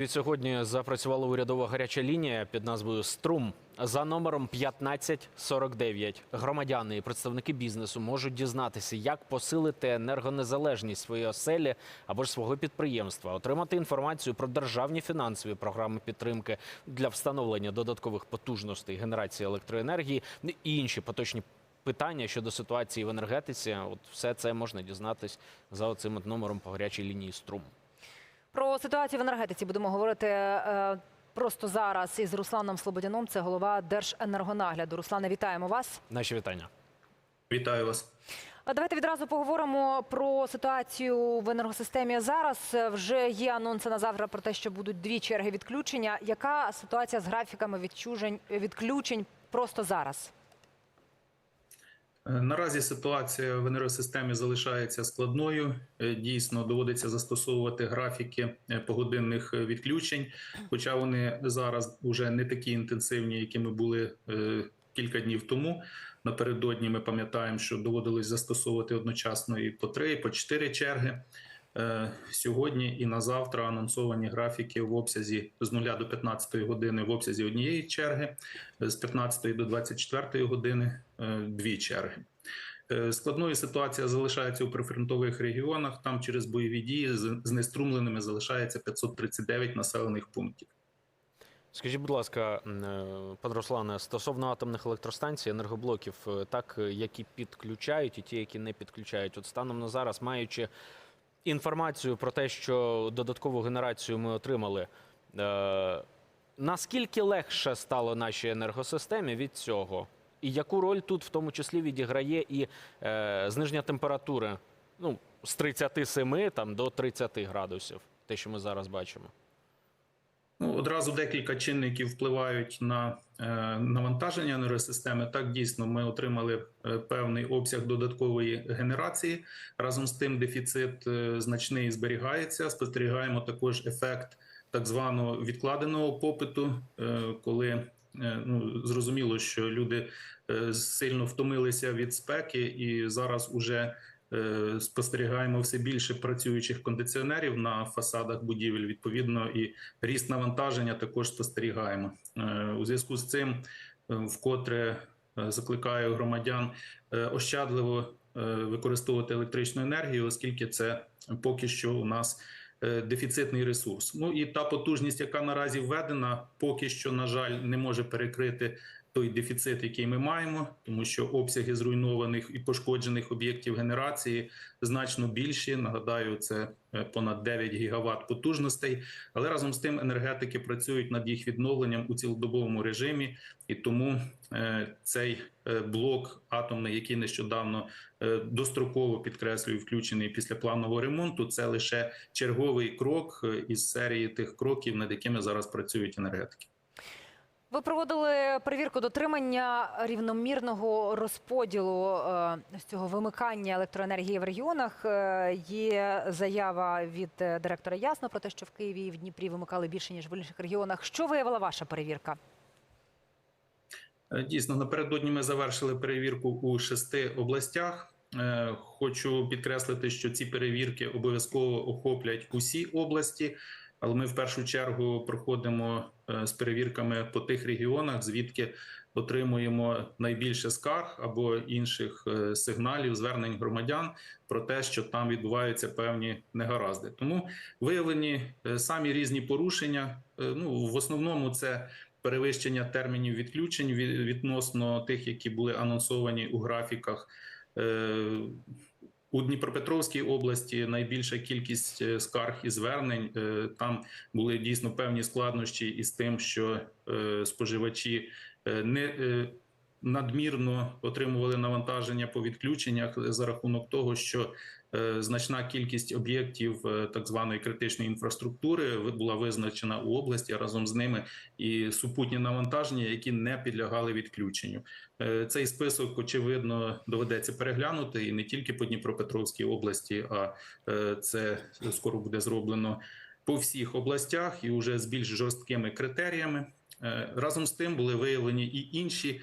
Від сьогодні запрацювала урядова гаряча лінія під назвою Струм за номером 1549. Громадяни і представники бізнесу можуть дізнатися, як посилити енергонезалежність своєї оселі або ж свого підприємства, отримати інформацію про державні фінансові програми підтримки для встановлення додаткових потужностей генерації електроенергії і інші поточні. Питання щодо ситуації в енергетиці, от все це можна дізнатись за оцим номером по гарячій лінії Струм. Про ситуацію в енергетиці будемо говорити е, просто зараз із Русланом Слободяном. Це голова Держенергонагляду. Руслане, вітаємо вас. Наші вітання. Вітаю вас. Давайте відразу поговоримо про ситуацію в енергосистемі зараз. Е, Вже є анонси на завтра про те, що будуть дві черги відключення. Яка ситуація з графіками відчужень відключень просто зараз? Е, Наразі ситуація в енергосистемі залишається складною. Е, Дійсно, доводиться застосовувати графіки е, погодинних відключень, хоча вони зараз вже не такі інтенсивні, якими були кілька днів тому. Напередодні ми пам'ятаємо, що доводилось застосовувати одночасно і по три, і по чотири черги. Е, Сьогодні і на завтра анонсовані графіки в обсязі з 0 до 15 години в обсязі однієї черги, з 15 до 24 години е, дві черги. Е, Складною ситуація залишається у прифронтових регіонах. Там через бойові дії з знеструмленими залишається 539 населених пунктів. Скажіть, будь ласка, м, е, пане Руслане, стосовно атомних електростанцій, енергоблоків, е, так е, які підключають, і ті, які не підключають, от станом на зараз, маючи інформацію про те, що додаткову генерацію ми отримали, е, наскільки легше стало нашій енергосистемі від цього? І яку роль тут в тому числі відіграє і е, зниження температури ну, з 37 там, до 30 градусів, те, що ми зараз бачимо? Ну, одразу декілька чинників впливають на е, навантаження енергосистеми. Так дійсно ми отримали е, певний обсяг додаткової генерації. Разом з тим, дефіцит е, значний зберігається. Спостерігаємо також ефект так званого відкладеного попиту, коли ну зрозуміло, що люди сильно втомилися від спеки, і зараз уже спостерігаємо все більше працюючих кондиціонерів на фасадах будівель. Відповідно, і ріст навантаження також спостерігаємо. Е, У зв'язку з цим е, вкотре е, закликаю громадян е, ощадливо е, використовувати електричну енергію, оскільки це поки що у нас е, дефіцитний ресурс. Ну і та потужність, яка наразі введена, поки що, на жаль, не може перекрити той дефіцит, який ми маємо, тому що обсяги зруйнованих і пошкоджених об'єктів генерації значно більші. Нагадаю, це е, понад 9 гігават потужностей. Але разом з тим енергетики працюють над їх відновленням у цілодобовому режимі, і тому е, цей е, блок атомний, який нещодавно достроково підкреслюю, включений після планового ремонту, це лише черговий крок із серії тих кроків, над якими зараз працюють енергетики. Ви проводили перевірку дотримання рівномірного розподілу е, з цього вимикання електроенергії в регіонах. Е, Є заява від е, директора Ясно про те, що в Києві і в Дніпрі вимикали більше ніж в інших регіонах. Що виявила ваша перевірка? Е, Дійсно, напередодні ми завершили перевірку у шести областях. Е, Хочу підкреслити, що ці перевірки обов'язково охоплять усі області, але ми в першу чергу проходимо е, з перевірками по тих регіонах, звідки отримуємо найбільше скарг або інших е, сигналів, звернень громадян про те, що там відбуваються певні негаразди. Тому виявлені е, самі різні порушення. Ну в основному це перевищення термінів відключень від- відносно тих, які були анонсовані у графіках. У Дніпропетровській області найбільша кількість е, скарг і звернень. Е, Там були дійсно певні складнощі із тим, що е, споживачі не надмірно отримували навантаження по відключеннях за рахунок того, що е, значна кількість об'єктів е, так званої критичної інфраструктури була визначена у області разом з ними і супутні навантаження, які не підлягали відключенню. Е, Цей список очевидно доведеться переглянути і не тільки по Дніпропетровській області, а це скоро буде зроблено по всіх областях і вже з більш жорсткими критеріями. Разом з тим були виявлені і інші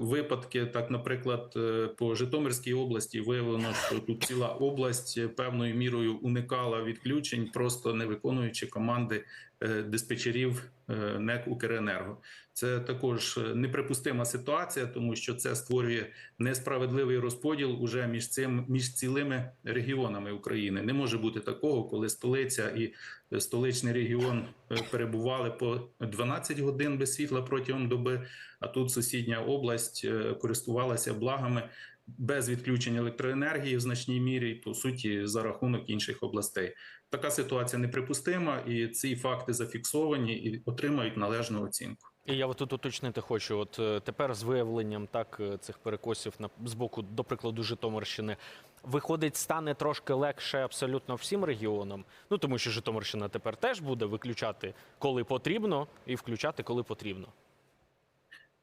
випадки. Так, наприклад, е, по Житомирській області виявлено, що тут ціла область е, певною мірою уникала відключень, просто не виконуючи команди е, диспетчерів е, НЕК Укренерго. Це також е, неприпустима ситуація, тому що це створює несправедливий розподіл уже між цим між цілими регіонами України. Не може бути такого, коли столиця і е, столичний регіон е, перебували по 12 годин без світла протягом доби. А тут сусідня область е, користувалася благами без відключення електроенергії в значній мірі, по суті, за рахунок інших областей. Така ситуація неприпустима, і ці факти зафіксовані і отримають належну оцінку. І я тут уточнити хочу. От е, тепер з виявленням так е, цих перекосів на з боку, до прикладу, Житомирщини, виходить, стане трошки легше абсолютно всім регіонам. Ну тому що Житомирщина тепер теж буде виключати, коли потрібно, і включати, коли потрібно.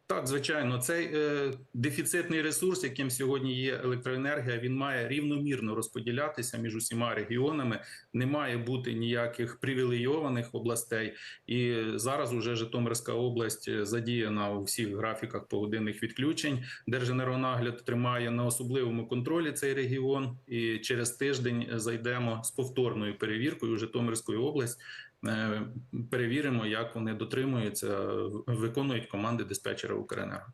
Так, звичайно, цей е, дефіцитний ресурс, яким сьогодні є електроенергія, він має рівномірно розподілятися між усіма регіонами. Не має бути ніяких привілейованих областей. І зараз уже Житомирська область е, задіяна у всіх графіках погодинних відключень. Держенергонагляд тримає на особливому контролі цей регіон. І через тиждень зайдемо з повторною перевіркою у Житомирську область. Е, Перевіримо, як вони дотримуються, виконують команди диспетчера Укренерго.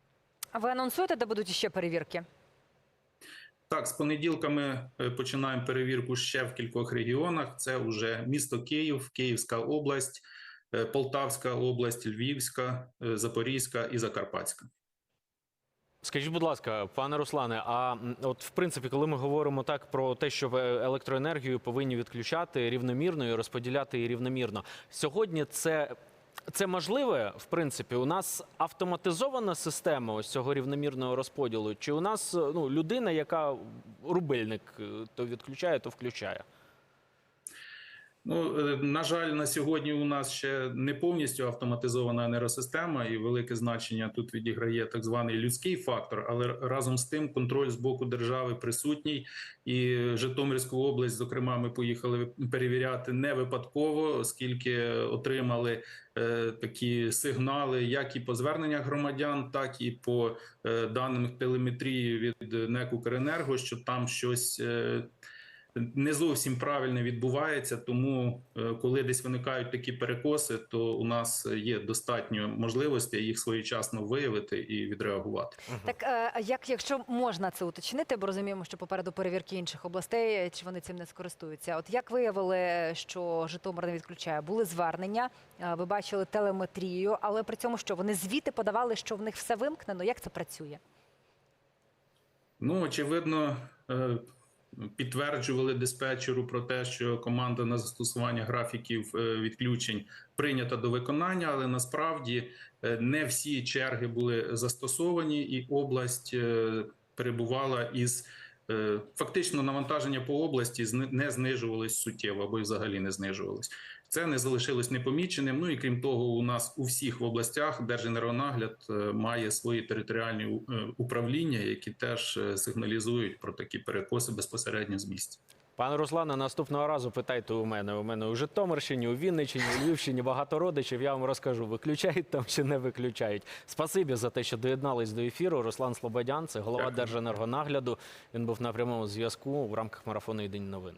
А ви анонсуєте, де будуть ще перевірки? Так, з понеділка ми е, починаємо перевірку ще в кількох регіонах. Це вже місто Київ, Київська область, е, Полтавська область, Львівська, Запорізька і Закарпатська. Скажіть, будь ласка, пане Руслане, а от в принципі, коли ми говоримо так про те, що електроенергію повинні відключати рівномірно і розподіляти її рівномірно, сьогодні це. Це можливе, в принципі, у нас автоматизована система ось цього рівномірного розподілу, чи у нас ну, людина, яка рубильник е, то відключає, то включає? Ну, е, на жаль, на сьогодні у нас ще не повністю автоматизована енергосистема, і велике значення тут відіграє так званий людський фактор. Але разом з тим контроль з боку держави присутній. І Житомирську область, зокрема, ми поїхали перевіряти не випадково, оскільки отримали е, такі сигнали, як і по зверненнях громадян, так і по е, даним телеметрії від НЕК «Укренерго», що там щось. Е, не зовсім правильно відбувається. Тому, е, коли десь виникають такі перекоси, то у нас є достатньо можливостей їх своєчасно виявити і відреагувати. Так е, як, якщо можна це уточнити, бо розуміємо, що попереду перевірки інших областей, чи вони цим не скористуються? От як виявили, що Житомир не відключає? Були звернення, е, ви бачили телеметрію, але при цьому що вони звіти подавали, що в них все вимкнено? Як це працює? Ну очевидно. Підтверджували диспетчеру про те, що команда на застосування графіків е, відключень прийнята до виконання, але насправді е, не всі черги були застосовані, і область е, перебувала із фактично навантаження по області не знижувалось суттєво або й взагалі не знижувалось. Це не залишилось непоміченим. Ну і крім того, у нас у всіх в областях Держенергонагляд е, має свої територіальні е, управління, які теж е, сигналізують про такі перекоси безпосередньо з місця. Пане Руслане, наступного разу питайте у мене. У мене у Житомирщині, у Вінниччині, у Львівщині багато родичів. Я вам розкажу, виключають там чи не виключають. Спасибі за те, що доєднались до ефіру. Руслан Слободян, це голова. Держенергонагляду. Він був на прямому зв'язку в рамках марафону Єдині новини.